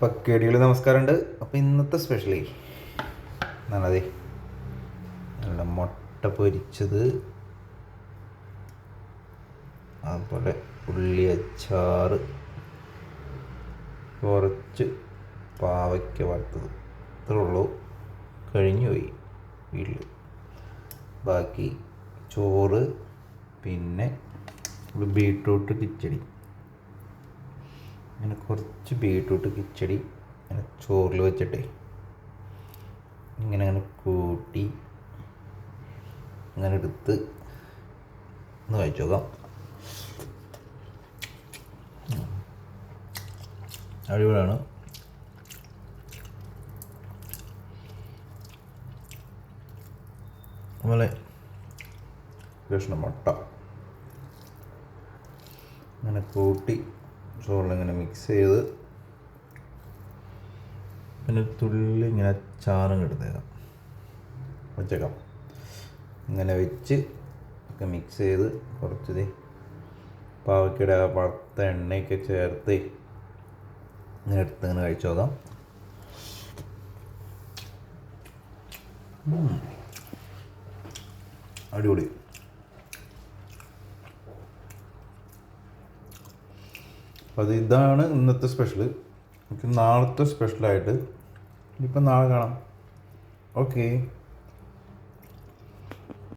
പക്കേടികൾ നമസ്കാരമുണ്ട്. അപ്പോൾ ഇന്നത്തെ സ്പെഷ്യലേ നല്ലതേ നല്ല മുട്ട പൊരിച്ചത് അതുപോലെ ഉള്ളി അച്ചാറ് കുറച്ച് പാവയ്ക്ക വറുത്തത്. ഇത്രേ ഉള്ളൂ. കഴിഞ്ഞു പോയി വീട്ടിൽ ബാക്കി ചോറ് പിന്നെ ബീട്രൂട്ട് കിച്ചടി. അങ്ങനെ കുറച്ച് ബീട്രൂട്ട് കിച്ചടി അങ്ങനെ ചോറിൽ വെച്ചിട്ട്. ഇങ്ങനെ അങ്ങനെ കൂട്ടി അങ്ങനെ എടുത്ത് ഒന്ന് കഴിച്ചു നോക്കാം. അടിപൊളിയാണ്. അതുപോലെ കൃഷ്ണ മുട്ട. അങ്ങനെ കൂട്ടി ചോറിലിങ്ങനെ മിക്സ് ചെയ്ത് പിന്നെ തുള്ളി ഇങ്ങനെ ചാറും എടുത്തേക്കാം. വെച്ചേക്കാം. ഇങ്ങനെ വെച്ച് ഒക്കെ മിക്സ് ചെയ്ത് കുറച്ച് പാവയ്ക്കയുടെ വറുത്ത എണ്ണയൊക്കെ ചേർത്ത് ഇങ്ങനെ എടുത്ത് ഇങ്ങനെ കഴിച്ചു നോക്കാം. അടിപൊളി. അപ്പോൾ അത് ഇതാണ് ഇന്നത്തെ സ്പെഷ്യൽ നമുക്ക് നാളത്തെ സ്പെഷ്യലായിട്ട് ഇപ്പം നാളെ കാണാം. ഓക്കേ